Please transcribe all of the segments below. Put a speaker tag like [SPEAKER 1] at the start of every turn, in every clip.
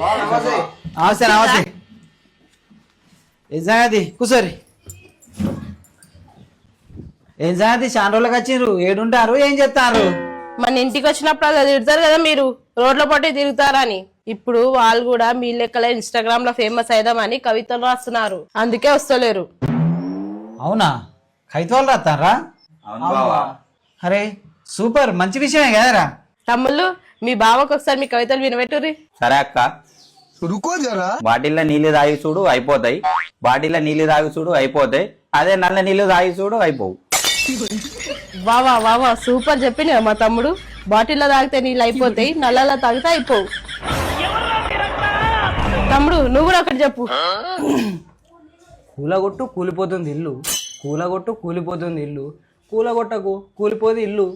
[SPEAKER 1] నమస్తే. నమస్తే ఏం సంగతి? కూర్చోరి ఏం సంగతి? చాలా రోజులకు వచ్చిండ్రు ఏడుంటారు? ఏం చెప్తారు
[SPEAKER 2] మన ఇంటికి వచ్చినప్పుడు అలా తిడతారు కదా మీరు? రోడ్ల పొట్టి తిరుగుతారని. ఇప్పుడు వాళ్ళు కూడా మీ లెక్కలే ఇన్స్టాగ్రామ్లో ఫేమస్ అయిదామని కవితలు రాస్తున్నారు. అందుకే వస్తలేరు.
[SPEAKER 1] అవునా? కైతోళ్ళు రాస్తారా? అరే సూపర్. మంచి విషయమే కదరా.
[SPEAKER 2] తమ్ముళ్ళు మీ బావకు ఒకసారి మీ కవితలు వినబెట్టుర్రి.
[SPEAKER 3] సరే అక్క. బాటిల్లో నీళ్ళు తాగి చూడు అయిపోతాయి. బాటిల్లో నీళ్ళు తాగి చూడు అయిపోతాయి. అదే నల్ల నీళ్ళు తాగి చూడు అయిపోవు.
[SPEAKER 2] వావా వావా సూపర్ చెప్పిన మా తమ్ముడు. బాటిల్లో తాగితే నీళ్ళు అయిపోతాయి నల్లలా తాగితే అయిపోవు. తమ్ముడు నువ్వు కూడా ఒకటి చెప్పు.
[SPEAKER 1] కూలగొట్టు కూలిపోతుంది ఇల్లు. కూలగొట్టు కూలిపోతుంది ఇల్లు. కూలగొట్టకు కూలిపోదు ఇల్లు.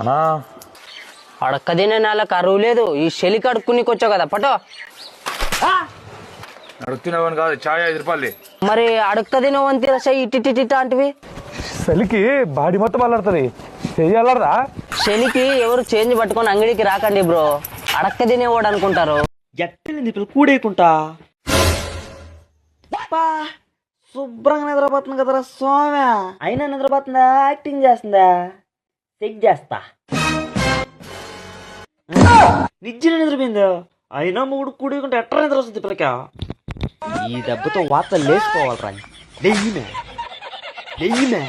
[SPEAKER 4] అనా అడక్క తినే నెల కరువు లేదు. ఈ శలి కడుక్కునికి వచ్చావు కదా పటో
[SPEAKER 5] అడుగుతున్నావని కాదు చాయ్ ఐదు రూపాయలు
[SPEAKER 4] మరి అడక్క తినవంతి రస ఇట్టి అంటివి?
[SPEAKER 5] చలికి బాడీ మొత్తం అల్లాడుతుంది. చెయ్యాలరా
[SPEAKER 4] శలికి ఎవరు చేంజ్ పట్టుకొని అంగడికి రాకండి బ్రో. అడక్క తినేవాడు అనుకుంటారు.
[SPEAKER 6] ఎట్టింది పిల్లలు కూడేకుంటా. అబ్బా, శుభ్రంగా నిద్రపోతుంది కదరా సోమ్య. అయినా నిద్రపోతుందా? యాక్టింగ్ చేస్తుందా? చెక్ చేస్తా. నిజంగా నిద్రపోయిందా? అయినా మూడు కూడేకుంటే ఎట్లా నిద్ర వస్తుంది పిల్లక? ఈ దెబ్బతో వార్త లేచిపోవాలరా. లెయ్యిమే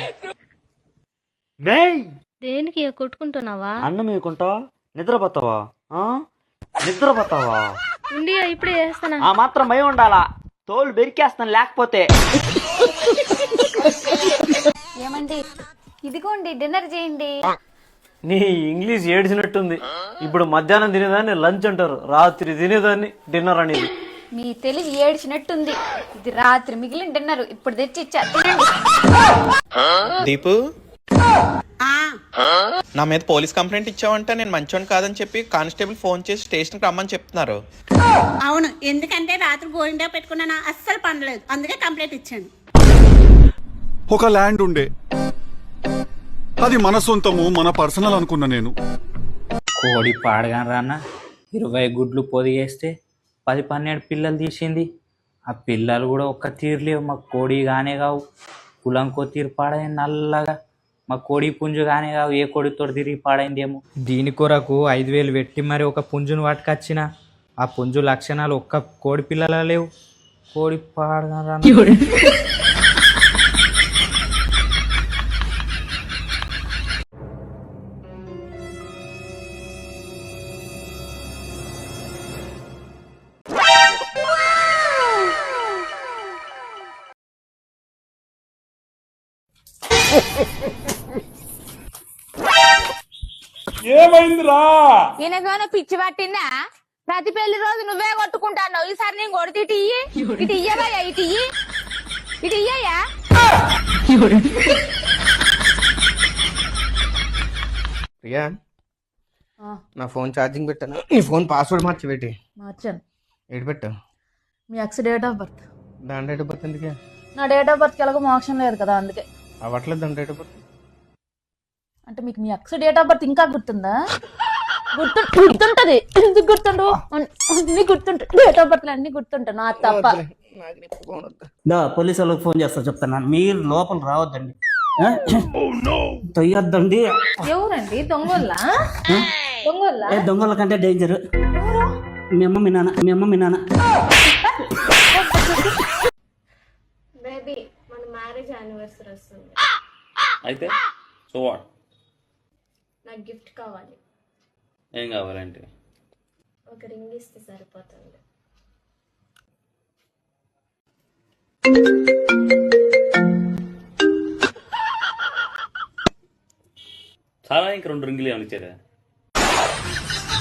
[SPEAKER 6] మేయ్!
[SPEAKER 7] దేనికి కొట్టుకుంటున్నావా?
[SPEAKER 6] అన్నం వేయకుంటా? నిద్రపోతావా? ఆ? నిద్రపోతావా?
[SPEAKER 7] ఉండి ఇప్పుడే చేస్తానా
[SPEAKER 6] ఆ మాత్రం భయం ఉండాలా? తోలు బెరికేస్తాను లేకపోతే.
[SPEAKER 7] ఏమండి? ఇదిగోండి డిన్నర్ చేయండి.
[SPEAKER 8] నీ ఇంగ్లీష్ ఏడిచినట్టుంది ఇప్పుడు మధ్యాహ్నం తినేదాన్ని లంచ్ అంటారు. రాత్రి తినేదాన్ని డిన్నర్ అనేది.
[SPEAKER 7] మీ తెలివి ఏడ్చినట్టుంది. ఇది రాత్రి మిగిలిన డిన్నర్. ఇప్పుడు తెచ్చి ఇచ్చా
[SPEAKER 9] దీపు నా మీద పోలీస్ కంప్లైంట్ ఇచ్చావంటే నేను మంచోని కాదని చెప్పి కానిస్టేబుల్ ఫోన్ చేసి స్టేషన్కి రమ్మని చెప్తున్నారు.
[SPEAKER 10] అవును ఎందుకంటే రాత్రి గోరిండా పెట్టుకున్నాను? అస్సలు పండలేదు. అందుకే కంప్లైంట్ ఇచ్చాను.
[SPEAKER 11] ఒక ల్యాండ్ ఉండే. అది మన సొంతము మన పర్సనల్ అనుకున్నా నేను.
[SPEAKER 1] కోడి పాడగాను రాన్న ఇరవై గుడ్లు పొదిగేస్తే పది పన్నెండు పిల్లలు తీసింది. ఆ పిల్లలు కూడా ఒక్క తీరులేవు మా కోడి గానే కావు. కులంకో తీరు పాడైంది నల్లగా. మా కోడి పుంజు గానే కావు ఏ కోడితో తిరిగి పాడైందేమో. దీని కొరకు ఐదు వేలు పెట్టి మరి ఒక పుంజును పట్టుకొచ్చిన. ఆ పుంజు లక్షణాలు ఒక్క కోడి పిల్లల లేవు. కోడి పాడగాను
[SPEAKER 7] ఈయనకేమైనా పిచ్చి పట్టిందా? ప్రతి పెళ్ళి రోజు నువ్వే కొట్టుకుంటాను ఈసారి నేను కొడితే ఇటు ఇయ్యి. ఇటు ఇయ్యవయ్యా ఇటు ఇయ్యి. ఇటు ఇయ్యయ్యా.
[SPEAKER 9] ప్రియా నా ఫోన్ ఛార్జింగ్ పెట్టాను? నీ ఫోన్ పాస్వర్డ్ మార్చి పెట్టి
[SPEAKER 2] మార్చాను.
[SPEAKER 9] ఏడు పెట్టు?
[SPEAKER 2] మీ అక్స్ డేట్ ఆఫ్ బర్త్.
[SPEAKER 9] దాని డేట్ ఆఫ్ బర్త్ ఎందుకే?
[SPEAKER 2] నా డేట్ ఆఫ్ బర్త్ ఎలాగో మోక్షం లేదు కదా అందుకే.
[SPEAKER 9] అవ్వట్లేదు దాని డేట్ ఆఫ్ బర్త్.
[SPEAKER 2] అంటే మీకు మీ అక్స్ డేట్ ఆఫ్ బర్త్ ఇంకా గుర్తుందా? గుర్తు గుర్తుంటది. ఎందుకు గుర్తుండు అన్ని గుర్తుంటాయి డేట్ ఆఫ్ బర్త్ అన్ని గుర్తుంటాయి. నా తప్ప.
[SPEAKER 6] దా పోలీసు వాళ్ళకి ఫోన్ చేస్తా చెప్తాను మీరు లోపల రావద్దండి. ఆ? తొయ్యొద్దండి.
[SPEAKER 7] ఎవరండి? దొంగోళ్ళ? దొంగోళ్ళ?
[SPEAKER 6] ఏ దొంగల కంటే డేంజర్ మీ అమ్మ మీ నాన్న మీ అమ్మ మీ నాన్న.
[SPEAKER 7] బేబీ మన మ్యారేజ్ యానివర్సరీ వస్తుంది.
[SPEAKER 3] అయితే సో వాట్
[SPEAKER 7] నాకు గిఫ్ట్ కావాలి.
[SPEAKER 3] ఏం కావాలంటే?
[SPEAKER 7] ఒక రింగ్ ఇస్తే సరిపోతుంది.
[SPEAKER 3] చాలా ఇంక రెండు రింగులు ఏమైనా ఇచ్చారా?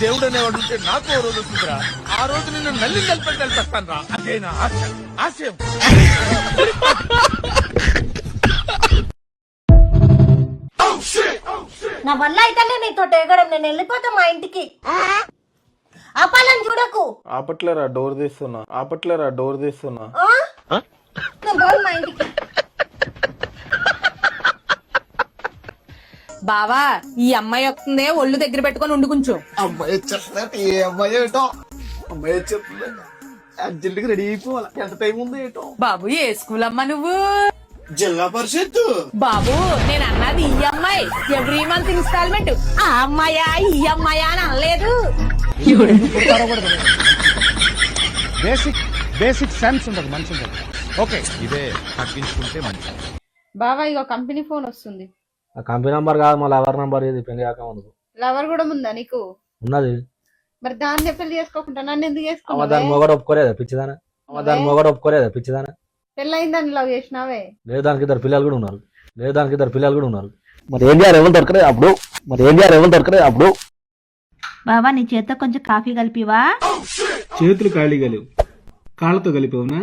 [SPEAKER 5] దేవుడు అనేవాడు ఉంటే నాకు ఓ రోజు వస్తుందిరా ఆ రోజు నిన్ను నల్లి కలిపి కలిపేస్తాను రా అదే నా ఆశ? ఆశయం.
[SPEAKER 10] నా వల్ల అయితేనే నీతో ఎగడం నేను వెళ్ళిపోతా మా ఇంటికి. ఆపాలని చూడకు.
[SPEAKER 9] ఆపట్లేరా? డోర్ తీస్తున్నా. ఆపట్లేరా? డోర్ తీస్తున్నా.
[SPEAKER 10] మా ఇంటికి.
[SPEAKER 12] బావా ఈ అమ్మాయి వస్తుందే ఒళ్ళు దగ్గర పెట్టుకొని ఉండి
[SPEAKER 13] అమ్మాయి చెప్తున్నట్టు ఏ అమ్మాయి ఏటో? అమ్మాయి చెప్తున్నా అర్జెంట్ రెడీ అయిపోవాలి? ఎంత టైం ఉంది ఏటో?
[SPEAKER 12] బాబు ఏ స్కూల్ అమ్మా నువ్వు?
[SPEAKER 13] జిల్లా పరిషత్
[SPEAKER 12] బాబు నేను అన్నది ఈ అమ్మాయి ఎవ్రీ మంత్ ఇన్స్టాల్మెంట్ ఆ అమ్మాయా ఈ అమ్మాయా అని అనలేదు.
[SPEAKER 9] బేసిక్ బేసిక్ సెన్స్ ఉండదు మనిషి ఓకే ఇదే తగ్గించుకుంటే మంచిది.
[SPEAKER 5] బావా ఇగో కంపెనీ ఫోన్ వస్తుంది.
[SPEAKER 14] ఆ కంపెనీ నంబర్ కాదు మళ్ళీ ఎవరి నంబర్ ఇది పెళ్ళి కాక ముందు.
[SPEAKER 5] లవర్ కూడా ఉందా నీకు?
[SPEAKER 14] ఉన్నది.
[SPEAKER 5] మరి దాన్ని పెళ్ళి చేసుకోకుండా నన్ను ఎందుకు
[SPEAKER 14] అమ్మ
[SPEAKER 5] చేసుకున్నావే?
[SPEAKER 14] దాని మొగడు ఒప్పుకోలేదా పిచ్చిదానా? అమ్మ దాని మొగడు ఒప్పుకోలేదా పిచ్చిదానా?
[SPEAKER 5] పెళ్ళయిందని లవ్ చేసినావే?
[SPEAKER 14] లేదు దానికి ఇద్దరు పిల్లలు కూడా ఉన్నారు. లేదు దానికి ఇద్దరు పిల్లలు కూడా ఉన్నారు. మరి ఏం చేయాలి? ఎవరు దొరకలేదు అప్పుడు. మరి ఏం చేయాలి? ఎవరు దొరకలేదు అప్పుడు.
[SPEAKER 5] బావా నీ చేత కొంచెం కాఫీ కలిపివా?
[SPEAKER 9] చేతులు ఖాళీగా లేవు. కాళ్ళతో కలిపావునా?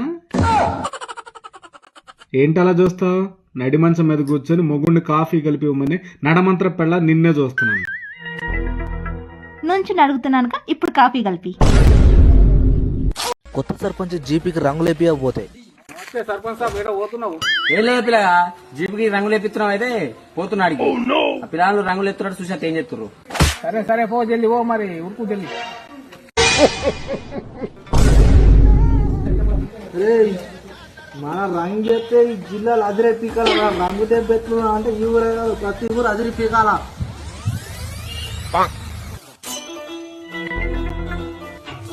[SPEAKER 9] ఏంటి అలా చూస్తావు? నడి మంచం మీద కూర్చొని మొగుడిని కాఫీ కలిపి ఇవ్వమని నడమంత్ర పెళ్ళ నిన్నే చూస్తున్నాను.
[SPEAKER 5] నుంచి అడుగుతున్నాను ఇప్పుడు కాఫీ కలిపి.
[SPEAKER 14] కొత్త సర్పంచ్ జీపీకి రంగులు వేపియకపోతే
[SPEAKER 15] ఏం లేదు పిల్లగా జీపుకి రంగులు ఎప్పిస్తున్నావు అయితే పోతున్నాడు ఆ పిల్లలు రంగులు ఎత్తున్నాడు చూసి ఏం చెప్తున్నారు
[SPEAKER 9] సరే సరే పో జల్ది ఓ మరి ఉరుకు జల్ది.
[SPEAKER 14] మన రంగు చెప్తే ఈ జిల్లాలు అదిరే పీకాల రంగు తెప్పెట్లు అంటే ఈ ఊరే కాదు ప్రతి ఊరు అదిరి పీకాల.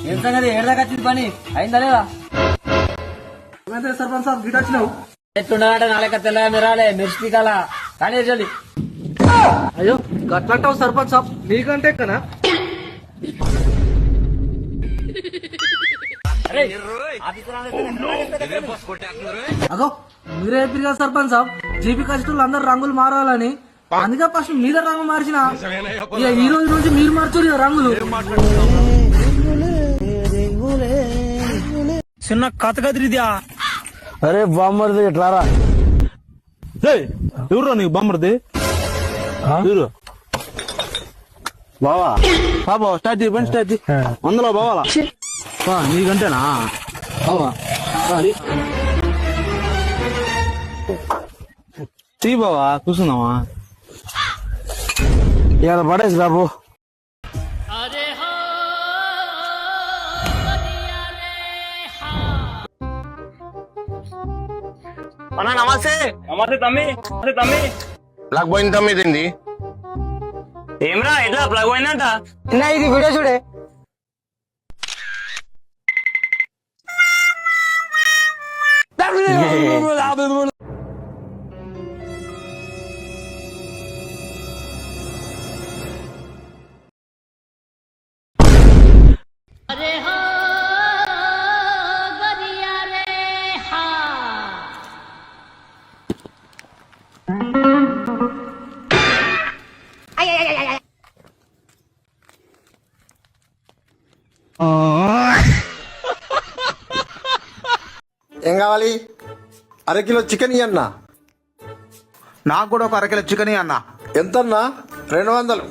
[SPEAKER 14] ఏం సంగతి? ఏడదాకా వచ్చింది పని? అయిందా లేదా? సర్పంచ్ గిట్ వచ్చినావు నాలుక తెల్లగా మిరాలే కానీ అయ్యో గట్లంటావు సర్పంచ్ సాబ్? నీకంటే ఎక్కనా? అగో మీరే చెప్పారు కదా సర్పంచ్ సాబ్? జీపీ కష్టలు అందరు రంగులు మారాలని. అందుకే ఫస్ట్ మీద రంగు మార్చిన. ఈ రోజు నుంచి మీరు మార్చారు రంగులు. చిన్న కథ కదిరిద్యా అరే బామ్మర్ది ఎట్లారా ఎవరు నీకు బామ్మర్ది? ఎవరు? బావా? బాబా స్టార్ట్ చేయి బండి స్టార్ట్ చేయి. అందులో బావాలా? నీకంటేనా? బావా తీ బావా కూర్చుందామా? ఇవాళ పడేసి బాబు నమస్తే నమస్తే తమ్మి నమస్తే తమ్మి
[SPEAKER 13] ప్లగ్ పోయిన తమ్మిది
[SPEAKER 14] ఏమ్రా ఎట్లా ప్లగ్ పోయిందంట ఇది వీడియో చూడే
[SPEAKER 13] కావాలి? అరకిలో చికెన్ అన్న నాకు కూడా ఒక అరకిలో చికెన్ అన్న ఎంతన్నా? రెండు వందలు.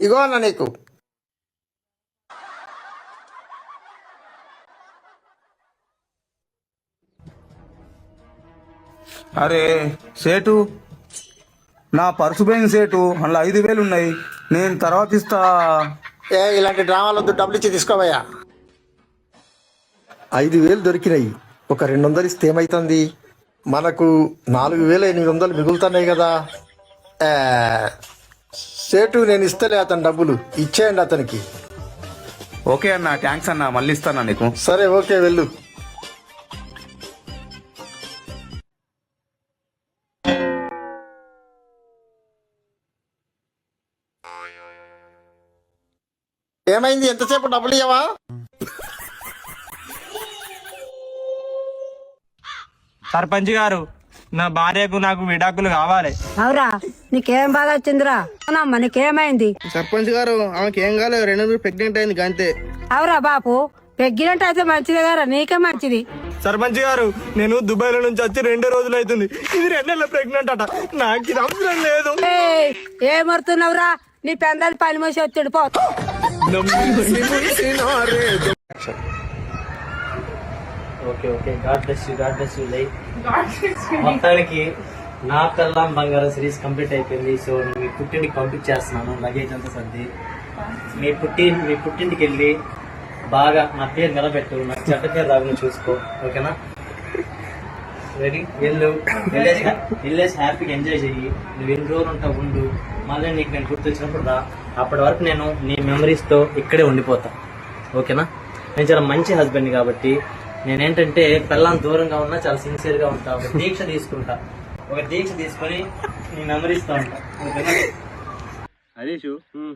[SPEAKER 13] ఇగో అన్న నీకు.
[SPEAKER 16] అరే సేటు. నా పర్సు పోయింది సేటు. అందులో ఐదు వేలు ఉన్నాయి. నేను తర్వాత ఇస్తా.
[SPEAKER 13] ఏ ఇలాంటి డ్రామాలొద్దు డబ్బులు ఇచ్చి తీసుకోవయ్యా. ఐదు వేలు దొరికినాయి. ఒక రెండు వందలు ఇస్తే ఏమైతుంది? మనకు నాలుగు వేల ఎనిమిది వందలు మిగులుతున్నాయి కదా. ఏ, సేటు నేను ఇస్తలే అతని డబ్బులు. ఇచ్చేయండి అతనికి.
[SPEAKER 16] ఓకే అన్న థ్యాంక్స్ అన్న. మళ్ళీ ఇస్తాను నీకు?
[SPEAKER 13] సరే ఓకే వెళ్ళు. ఏమైంది? ఎంతసేపు డబ్బులు ఇవ్వవా
[SPEAKER 14] సర్పంచ్ గారు నా భార్యకు నాకు విడాకులు కావాలి.
[SPEAKER 17] అవురా నీకేం బాధ వచ్చిందిరా? అవునమ్మా నీకేమైంది?
[SPEAKER 13] సర్పంచ్ గారు ఆమెకి ఏం కాలేదు రెండు ప్రెగ్నెంట్ అయింది అంతే
[SPEAKER 17] అవురా బాపు పెగ్గినట్టు అయితే మంచిదే కదా నీకే మంచిది.
[SPEAKER 14] సర్పంచ్ గారు నేను దుబాయ్లో నుంచి వచ్చి రెండే రోజులు అవుతుంది. ఇది రెండు నెలల ప్రెగ్నెంట్ అట. నాకు ఇది అవసరం లేదు.
[SPEAKER 12] ఏమరుతున్నావురా? నీ పెందాన్ని పని మనిషి వచ్చాడు పో.
[SPEAKER 18] Okay okay. God bless you god bless you like మొత్తానికి నా కల్లాం బంగారం సిరీస్ కంప్లీట్ అయిపోయింది. సో నేను మీ పుట్టింటికి పంపించేస్తున్నాను. లగేజ్ అంతా సర్ది. మీ పుట్టి మీ పుట్టింటికి వెళ్ళి బాగా నా పేరు నిలబెట్టు. నాకు చెడ్డ పేరు రాకుండా చూసుకో. ఓకేనా? రెడీ వెళ్ళు. వెళ్ళేసి వెళ్ళేసి హ్యాపీగా ఎంజాయ్ చెయ్యి. నువ్వు ఎన్ని రోజులు ఉంటావు ఉండు. మళ్ళీ నీకు నేను గుర్తొచ్చినప్పుడు రా. అప్పటి వరకు నేను నీ మెమరీస్తో ఇక్కడే ఉండిపోతా. ఓకేనా? నేను చాలా మంచి హస్బెండ్ కాబట్టి నేనేంటంటే పిల్లం దూరంగా ఉన్నా చాలా సిన్సియర్గా ఉంటా. ఒక దీక్ష తీసుకుంటా. ఒక దీక్ష తీసుకొని నీ మెమరీస్తో ఉంటా. ఓకేనా?
[SPEAKER 19] హరీష్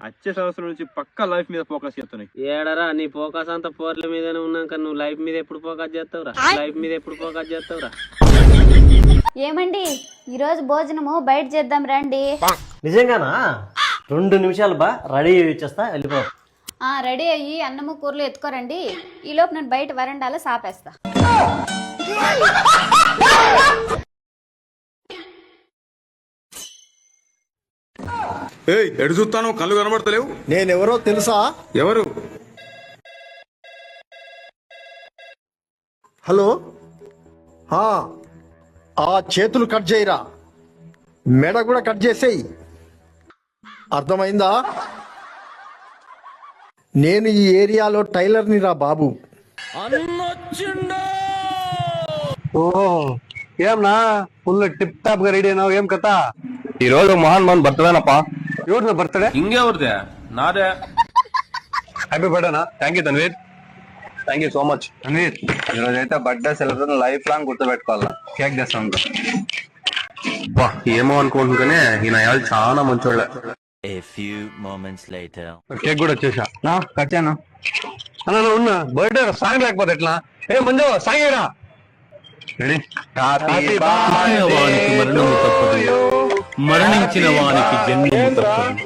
[SPEAKER 19] వచ్చే సంవత్సరం నుంచి పక్కా లైఫ్ మీద ఫోకస్ చేస్తున్నాయి.
[SPEAKER 18] ఏడరా నీ ఫోకస్ అంతా పోర్ల మీదనే ఉన్నాక నువ్వు లైఫ్ మీద ఎప్పుడు ఫోకస్ చేస్తావురా? లైఫ్ మీద ఎప్పుడు ఫోకస్ చేస్తావురా?
[SPEAKER 2] ఏమండి? ఈరోజు భోజనము బయట చేద్దాం రండి.
[SPEAKER 18] నిజంగానా? రెండు నిమిషాలు బా రెడీ వచ్చేస్తా వెళ్ళిపో.
[SPEAKER 2] ఆ రెడీ అయ్యి అన్నము కూరలు ఎత్తుకోరండి. ఈలోపు నేను బయట వరండాలో సాపేస్తా.
[SPEAKER 11] ఏయ్ ఎడు చూస్తాను కళ్ళు కనబడతలేవు.
[SPEAKER 13] నేనెవరో తెలుసా?
[SPEAKER 11] ఎవరు?
[SPEAKER 13] హలో? ఆ, ఆ చేతులు కట్ చేయరా. మెడ కూడా కట్ చేసేయి. అర్థమైందా? నేను ఈ ఏరియాలో టైలర్ని రా బాబు.
[SPEAKER 19] ఏమన్నా ఫుల్ టిప్ టాప్గా రెడీ అయినావు. ఏం కథ? ఈ రోజు మోహన్ మోహన్ బర్త్డేనప్పా. ఎవరిది బర్త్డే?
[SPEAKER 5] ఇంకెవరిదే? నాదే.
[SPEAKER 19] Happy బర్త్డేనా thank you Tanveer thank you so much Tanveer ఈ రోజు అయితే బర్త్డే సెలబ్రేషన్ లైఫ్ లాంగ్ గుర్తుపెట్టుకోవాలా. కేక్ తెస్తాం బా ఏమో అనుకుంటున్నానే ఈయన చాలా మంచోళ్ళ. కేక్ కూడా వచ్చేసా నా కట్టాను అన్న నువ్వు ఉన్నా బర్త్డే సాంగ్ లేకపోతే ఎట్లా ఏ మంజు సాంగ్ ఏడా రెడీ హ్యాపీ
[SPEAKER 5] మరణించిన వానికి జన్మము తప్పదు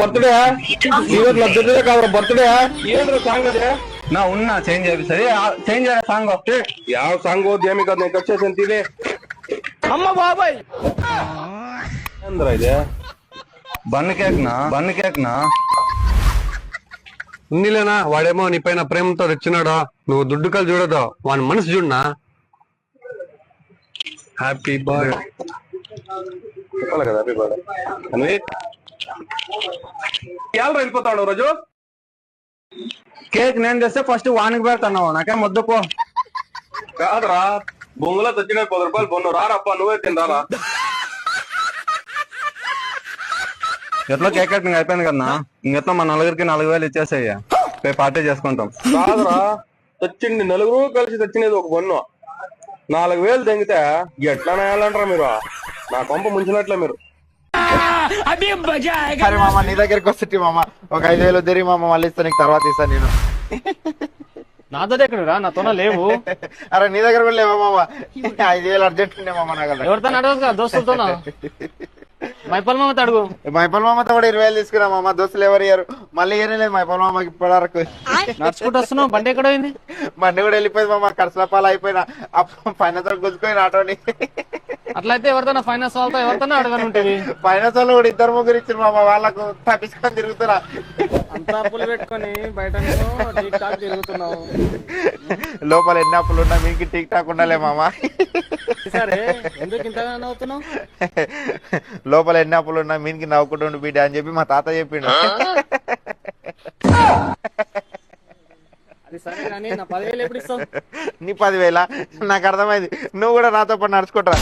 [SPEAKER 19] బర్త్డే బర్త్డే నా ఉన్నా చేంజ్ చేపిస్తుంది చేంజ్ చేయ సాంగ్ ಯಾವ సాంగ్ ఏమి కదా నేను వచ్చేసాను తీలే
[SPEAKER 14] అమ్మ బాబాయ్
[SPEAKER 19] ఏంద్రా ఇదే? బన్ కేక్ నా బన్ కేక్ నా ఉన్నిలేనా వాడేమో నీ పైన ప్రేమతో తెచ్చినాడా? నువ్వు దుడ్డు కలు చూడదు వాని మనసు చూడనా? హ్యాపీ చెప్పాలి కదా ఎవరు వెళ్ళిపోతాడు రోజు? కేక్ నేను తెస్తే ఫస్ట్ వానికి పెడతాను నాకేం వద్దు పో. కాదురా బొంగులో తెచ్చిన పది రూపాయలు బొన్ను రారప్ప నువ్వే తిందారా ఎట్లా కేక్ కటింగ్ అయిపోయింది కదా ఇంకెట్లా మన నలుగురికి నాలుగు వేలు ఇచ్చేసాయ్యా రేపు పార్టీ చేసుకుంటాం. కాదురా తెచ్చింది నలుగురు కలిసి తెచ్చినది ఒక బొన్ను. నాలుగు వేలు తెంగితే ఎట్లా నేయాలంటారా మీరు? నా కొంప ముంచినట్లే మీరు.
[SPEAKER 20] మామ నీ దగ్గరికి వస్తే మామ. ఒక ఐదు వేలు వద్దరి మామ మళ్ళీ ఇస్తా నీకు తర్వాత ఇస్తాను నేను.
[SPEAKER 14] నాతో ఎక్కడరా నాతో లేవు.
[SPEAKER 20] అరే నీ దగ్గర కూడా లేవా మామ? ఐదు వేలు అర్జెంట్ ఉండే మామ నా దగ్గర.
[SPEAKER 14] ఎవరితో నడవదు కదా దోస్తులతో మైపల్ మామతో అడుగు
[SPEAKER 20] మైపల్ మామతో కూడా ఇరవై వేలు తీసుకురా మామ దోస్తులు ఎవరు ఇయ్యరు. మళ్ళీ ఇయ్యనే లేదు మైపల్ మామకి ఇప్పటి వరకు
[SPEAKER 14] నడుచుకుంటూ వస్తున్నావు బండి ఎక్కడ పోయింది
[SPEAKER 20] బండి కూడా వెళ్ళిపోయింది మామ ఖర్చుల పాలు అయిపోయినా ఫైనాన్స్ గుంజుకొని ఆటోని.
[SPEAKER 14] అట్లయితే ఎవరితో ఫైనాన్స్ వాళ్ళతో ఎవరితో అడగని ఉంటుంది.
[SPEAKER 20] ఫైనాన్స్ వాళ్ళు కూడా ఇద్దరు ముగ్గురు ఇచ్చారు మామ వాళ్ళకు తప్పించుకొని తిరుగుతున్నా.
[SPEAKER 14] అంతా అప్పులు పెట్టుకొని బయట టీక్ టాక్ తిరుగుతున్నావు.
[SPEAKER 20] లోపల ఎన్ని అప్పులు ఉన్నా మీకు టిక్ టాక్ ఉండాలే మామ.
[SPEAKER 14] సరే ఎందుకు ఇంతగా నవ్వుతున్నావు?
[SPEAKER 20] లోపల ఎన్ని అప్పులు ఉన్నా మీనికి నవ్వుకుంటుండు బిడ్డ అని చెప్పి మా తాత చెప్పిండు. నీ పదివేల? నాకు అర్థమైంది. నువ్వు కూడా నాతో పాటు నడుచుకుంటా.